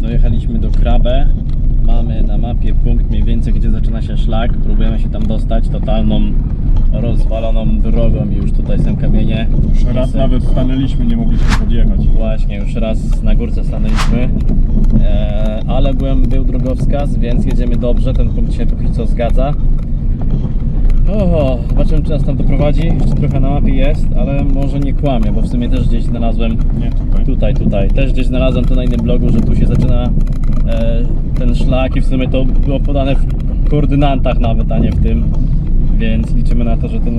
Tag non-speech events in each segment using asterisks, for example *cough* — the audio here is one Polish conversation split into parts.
Dojechaliśmy do Krabę. Mamy na mapie punkt mniej więcej, gdzie zaczyna się szlak. Próbujemy się tam dostać totalną, rozwaloną drogą i już tutaj są kamienie. Już raz nawet stanęliśmy, nie mogliśmy podjechać. Właśnie, już raz na górce stanęliśmy, e, ale byłem, był drogowskaz, więc jedziemy dobrze, ten punkt się póki co zgadza. Oho, zobaczymy czy nas tam doprowadzi, jeszcze trochę na mapie jest, ale może nie kłamie, bo w sumie też gdzieś znalazłem Nie tutaj. Tutaj, tutaj. Też gdzieś znalazłem to na innym blogu, że tu się zaczyna e, ten szlak i w sumie to było podane w koordynatach nawet, a nie w tym. Więc liczymy na to, że to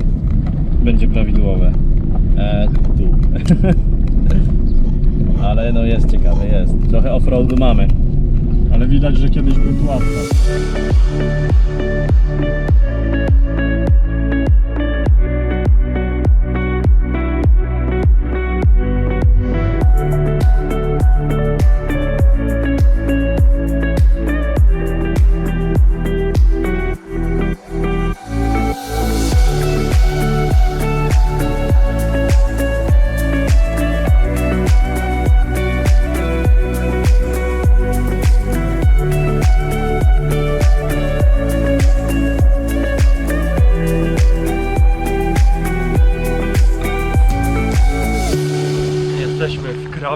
będzie prawidłowe. E, tu. *laughs* Ale no jest ciekawe, jest. Trochę offroadu mamy. Ale widać, że kiedyś był tu asfalt.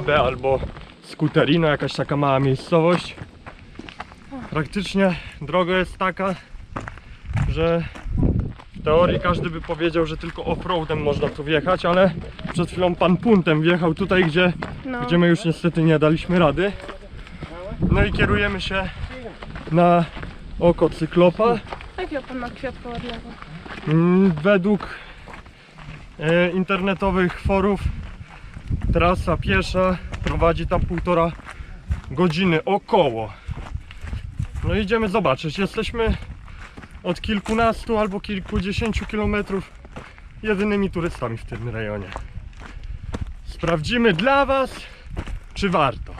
Krabę albo Skuterino, jakaś taka mała miejscowość. Praktycznie droga jest taka, że w teorii każdy by powiedział, że tylko off-roadem można tu wjechać, ale przed chwilą pan Puntem wjechał tutaj, gdzie, No. gdzie my już niestety nie daliśmy rady. No i kierujemy się na oko cyklopa. Jakiego pan ma kwiatka ładnego? Mm, Według e, internetowych forów trasa piesza prowadzi tam półtora godziny około. No idziemy zobaczyć. Jesteśmy od kilkunastu albo kilkudziesięciu kilometrów jedynymi turystami w tym rejonie. Sprawdzimy dla Was, czy warto.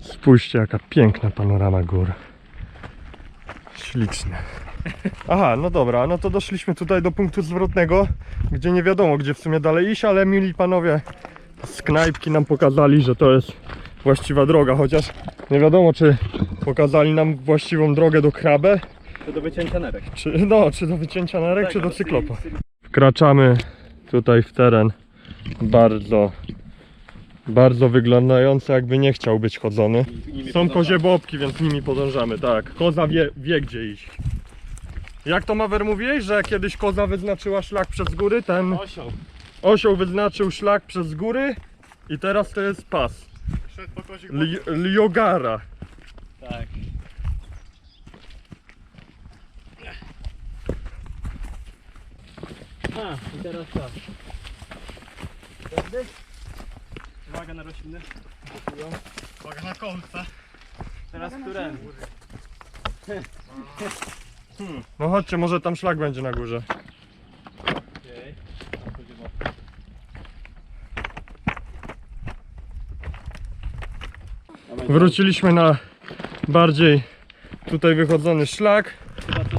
Spójrzcie, jaka piękna panorama gór. Ślicznie. Aha, no dobra, no to doszliśmy tutaj do punktu zwrotnego, gdzie nie wiadomo gdzie w sumie dalej iść, ale mili panowie z knajpki nam pokazali, że to jest właściwa droga, chociaż nie wiadomo czy pokazali nam właściwą drogę do Krabę, To do wycięcia nerek. czy, no, czy do wycięcia narek, Tak, czy do ale cyklopa. Wkraczamy tutaj w teren bardzo, bardzo wyglądający jakby nie chciał być chodzony. Są kozie bobki, więc nimi podążamy, tak. Koza wie, wie gdzie iść. Jak to Mawer mówiłeś, że kiedyś koza wyznaczyła szlak przez góry, ten Osioł. osioł wyznaczył szlak przez góry i teraz to jest pas. Li, Liogara. Tak. A, i teraz tak. Uwaga na rośliny. Uwaga na kolce. Teraz którędy? *laughs* No chodźcie, może tam szlak będzie na górze. Wróciliśmy na bardziej tutaj wychodzony szlak,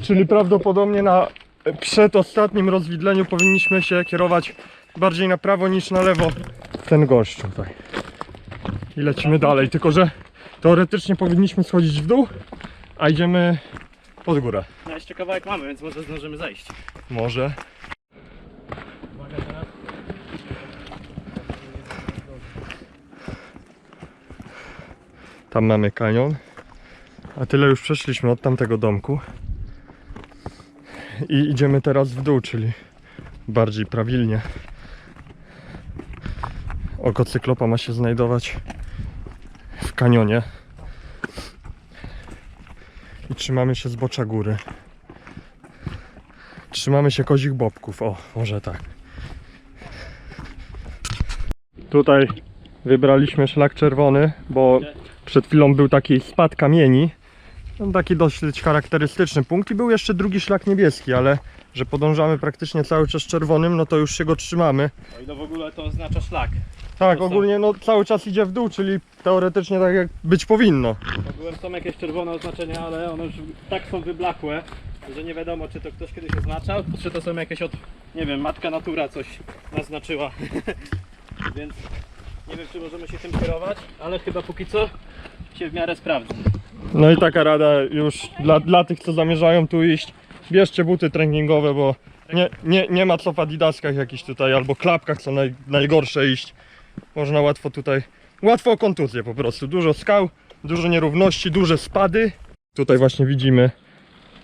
czyli prawdopodobnie na przedostatnim rozwidleniu powinniśmy się kierować bardziej na prawo niż na lewo ten gość tutaj. I lecimy dalej, tylko że teoretycznie powinniśmy schodzić w dół, a idziemy pod górę. No jeszcze kawałek mamy, więc może zdążymy zejść. Może. Tam mamy kanion. A tyle już przeszliśmy od tamtego domku. I idziemy teraz w dół, czyli bardziej prawilnie. Oko cyklopa ma się znajdować w kanionie. I trzymamy się z bocza góry. Trzymamy się kozich bobków. O, może tak. Tutaj wybraliśmy szlak czerwony, bo przed chwilą był taki spad kamieni. No, Taki dosyć charakterystyczny punkt i był jeszcze drugi szlak niebieski, ale że podążamy praktycznie cały czas czerwonym, no to już się go trzymamy. O ile w ogóle to oznacza szlak. Tak, To ogólnie no cały czas idzie w dół, czyli teoretycznie tak jak być powinno. Ogółem są jakieś czerwone oznaczenia, ale one już tak są wyblakłe, że nie wiadomo czy to ktoś kiedyś oznaczał, czy to są jakieś od, nie wiem, matka natura coś naznaczyła. *laughs* Więc nie wiem czy możemy się tym kierować, ale chyba póki co się w miarę sprawdzi. No i taka rada już dla, dla tych, co zamierzają tu iść. Bierzcie buty treningowe, bo nie, nie, nie ma co w adidaskach jakichś tutaj, albo klapkach, co naj, najgorsze iść. Można łatwo tutaj, łatwo o kontuzję po prostu. Dużo skał, dużo nierówności, duże spady. Tutaj właśnie widzimy,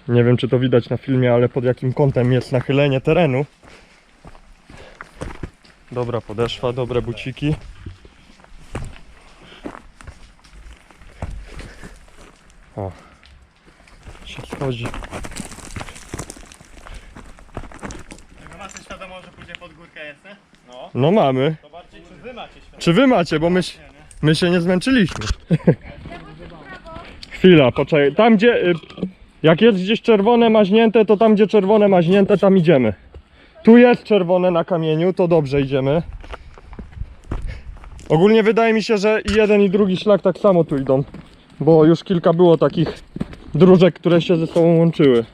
nie wiem czy to widać na filmie, ale pod jakim kątem jest nachylenie terenu. Dobra podeszwa, dobre buciki. O, się schodzi. Macie świadomość, że pójdzie pod górkę jest, nie? No. No mamy. To bardziej czy wy macie? Czy wy macie, bo my, się- my się nie zmęczyliśmy. Chwila, poczekaj. Tam gdzie, y, jak jest gdzieś czerwone maźnięte, to tam gdzie czerwone maźnięte, tam idziemy. Tu jest czerwone na kamieniu, to dobrze idziemy. Ogólnie wydaje mi się, że i jeden i drugi szlak tak samo tu idą. Bo już kilka było takich dróżek, które się ze sobą łączyły.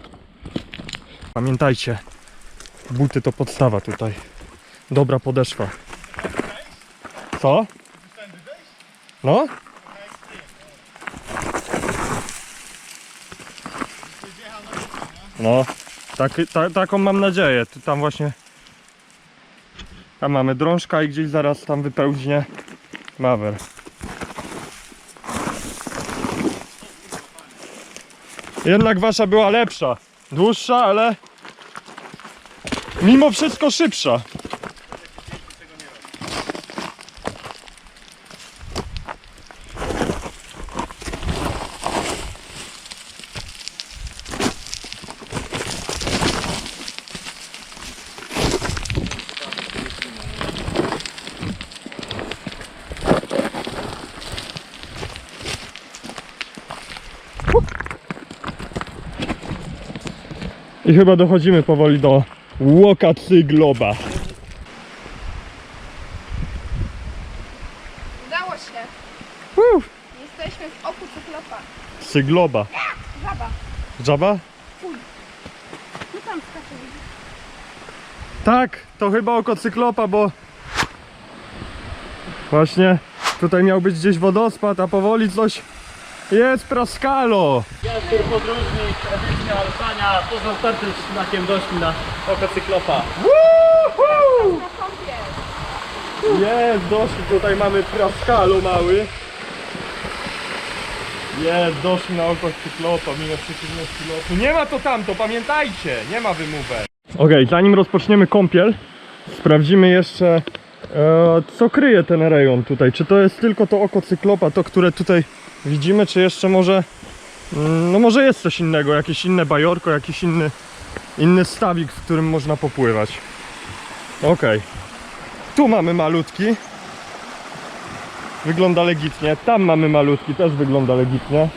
Pamiętajcie, buty to podstawa tutaj. Dobra podeszwa. Co? No? No, tak, ta, taką mam nadzieję. Tam właśnie. Tam mamy drążka i gdzieś zaraz tam wypełźnie mawer. Jednak wasza była lepsza. Dłuższa, ale mimo wszystko szybsza. I chyba dochodzimy powoli do Łokacy Globa. Udało się. Uff. Jesteśmy w oku cyklopa. Cygloba. Żaba. Żaba? No tam skacze. Tak, to chyba oko cyklopa, bo właśnie tutaj miał być gdzieś wodospad, a powoli coś jest praskalo. Jest tu podróżnik, edycja Alpania, poza startym szlakiem doszli na oko cyklopa. Jest, doszli, tutaj mamy praskalo mały. Jest, doszli na oko cyklopa, mimo przeciwności lotu. Nie ma to tamto, pamiętajcie, nie ma wymówek. Okej, zanim rozpoczniemy kąpiel, sprawdzimy jeszcze e, co kryje ten rejon tutaj. Czy to jest tylko to oko cyklopa, to które tutaj widzimy, czy jeszcze może mm, no może jest coś innego, jakieś inne bajorko, jakiś inny inny stawik, w którym można popływać. Okej. Tu mamy malutki. Wygląda legitnie. Tam mamy malutki, też wygląda legitnie.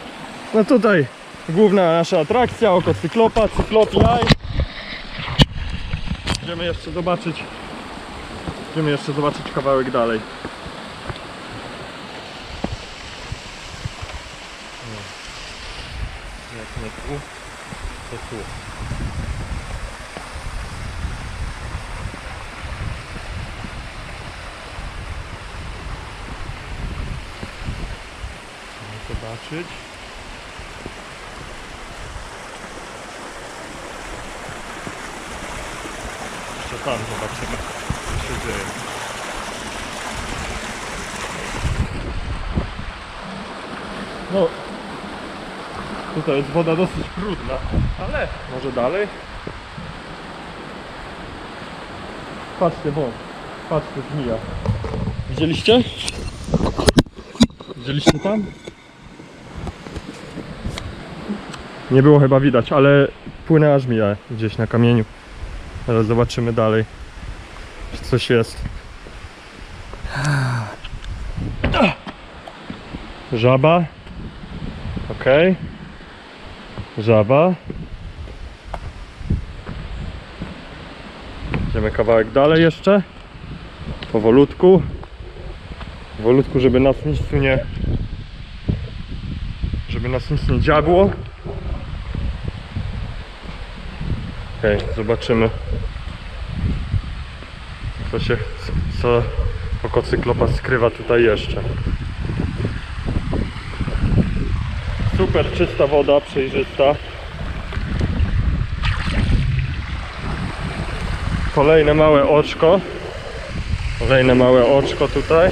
No tutaj główna nasza atrakcja, oko cyklopa, cyklop jaj. Idziemy jeszcze zobaczyć. Idziemy jeszcze zobaczyć kawałek dalej. Jak nie tu, to tu. Chcemy zobaczyć. Jeszcze tam zobaczymy, co się dzieje. No, tutaj jest woda dosyć brudna, ale może dalej. Patrzcie, wąt. Patrzcie, żmija. Widzieliście? Widzieliście tam? Nie było chyba widać, ale płynęła żmija gdzieś na kamieniu. Ale zobaczymy dalej. Czy coś jest. Żaba. Okej. Żaba. Idziemy kawałek dalej jeszcze. Powolutku. Wolutku, żeby nas nic tu nie... Żeby nas nic nie dziabło. Okej, zobaczymy. Co się... Co oko cyklopa skrywa tutaj jeszcze. Super czysta woda, przejrzysta. Kolejne małe oczko. Kolejne małe oczko tutaj.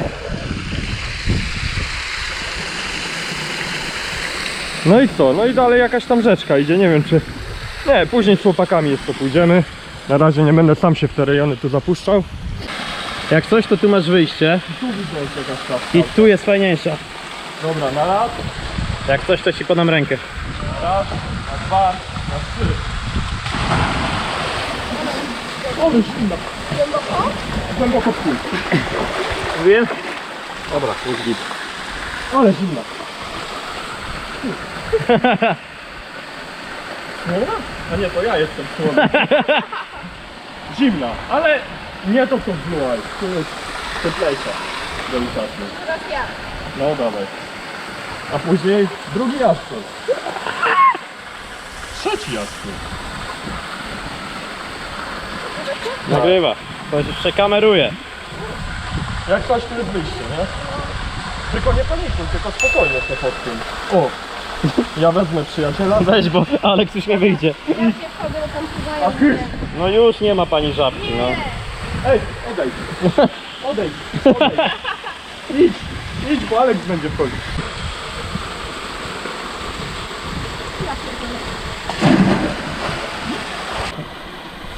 No i co? No i dalej jakaś tam rzeczka idzie, nie wiem czy... Nie, później z chłopakami jeszcze pójdziemy. Na razie nie będę sam się w te rejony tu zapuszczał. Jak coś, to tu masz wyjście Tu widzę jest jakaś i tu jest fajniejsza. Dobra, na raz, Jak coś, to ci podam rękę. raz, na dwa, na trzy. O, zimno. Głęboko? Głęboko w pół. Wiem? Dobra, jest git. Ale zimno. *laughs* Słona? A nie, to ja jestem słona. *laughs* Zimna, ale nie to co w Blue Eyes. Tu jest cieplejsza. Delikatnie. Teraz ja. No dawaj. A później drugi jaszczur. Trzeci jaszczur. Nagrywa. To się przekameruje. Jak coś tu jest wyjście, nie? Tylko nie panikuj, tylko spokojnie się pod tym. O! Ja wezmę przyjaciela. Weź, bo Aleks już nie wyjdzie. Ja się wchodzę, A ty? No już nie ma pani żabki, no. Ej, odejdź. Odejdź, odejdź. Idź, idź, bo Aleks będzie wchodzić.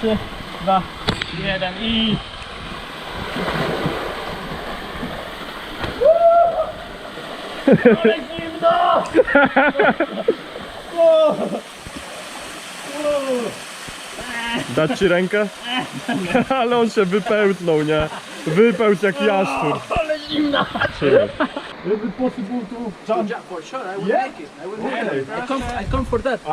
Trzy, dwa, jeden i... Dać ci rękę? *laughs* Ale on się wypełznął, nie? Wypełzł jak jaszczur. Ale zimna! Is it possible to jump? Yeah, for sure. I will Yeah? make it. I will Okay. make it. I come, I come for that. *laughs*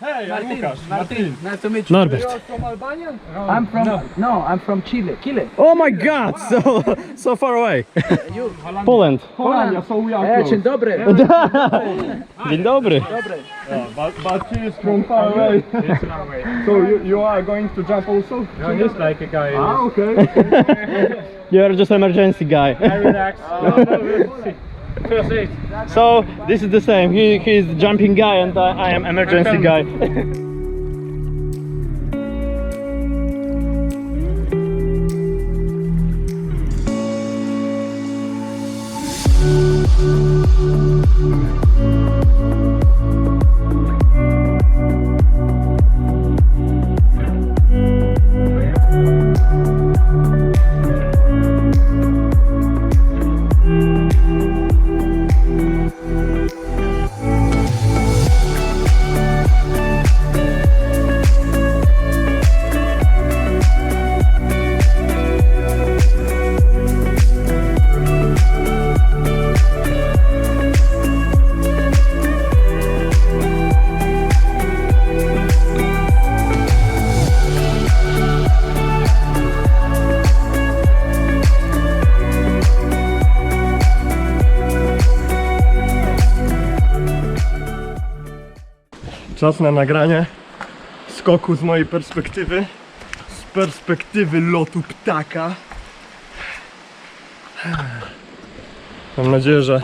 Hey, I'm Martin, Łukasz. Martin, nice to meet you. Norbert. You are from Albania? I'm from no. I'm from Chile. Chile. Oh my god, so, so far away. *laughs* You. Poland. Hollandia, so we are Eh, close. dzień dobry. Dzień dobry. *laughs* Dobry. Yeah, but, but he is from far away. so you, you are going to jump also? No, just like a guy Ah, okay. You are just emergency guy. *laughs* aid. So this is the same. He he is the jumping guy and I, I am emergency guy. *laughs* Czas na nagranie skoku z mojej perspektywy. Z perspektywy lotu ptaka. Mam nadzieję, że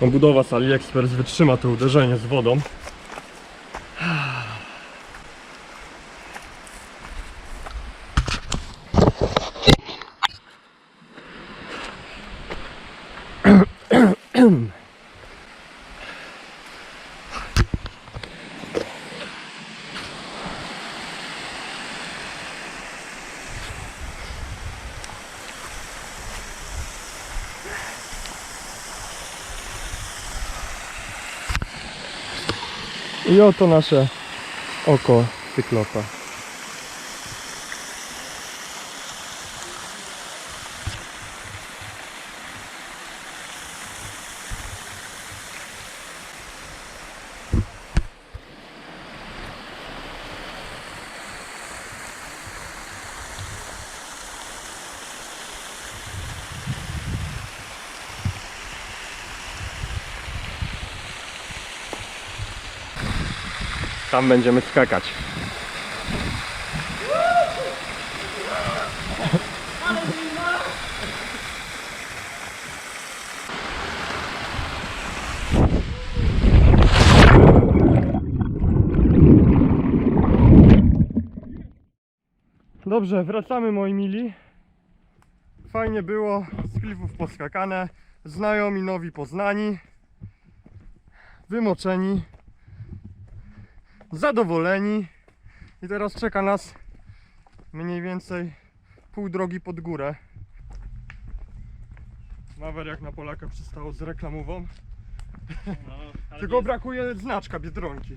obudowa z AliExpress wytrzyma to uderzenie z wodą. I oto nasze oko cyklopa. Tam będziemy skakać. Dobrze, wracamy moi mili. Fajnie było, z klifów poskakane, znajomi, nowi poznani, wymoczeni, zadowoleni i teraz czeka nas mniej więcej pół drogi pod górę. Mawer jak na Polaka przystało z reklamową, tylko brakuje znaczka Biedronki.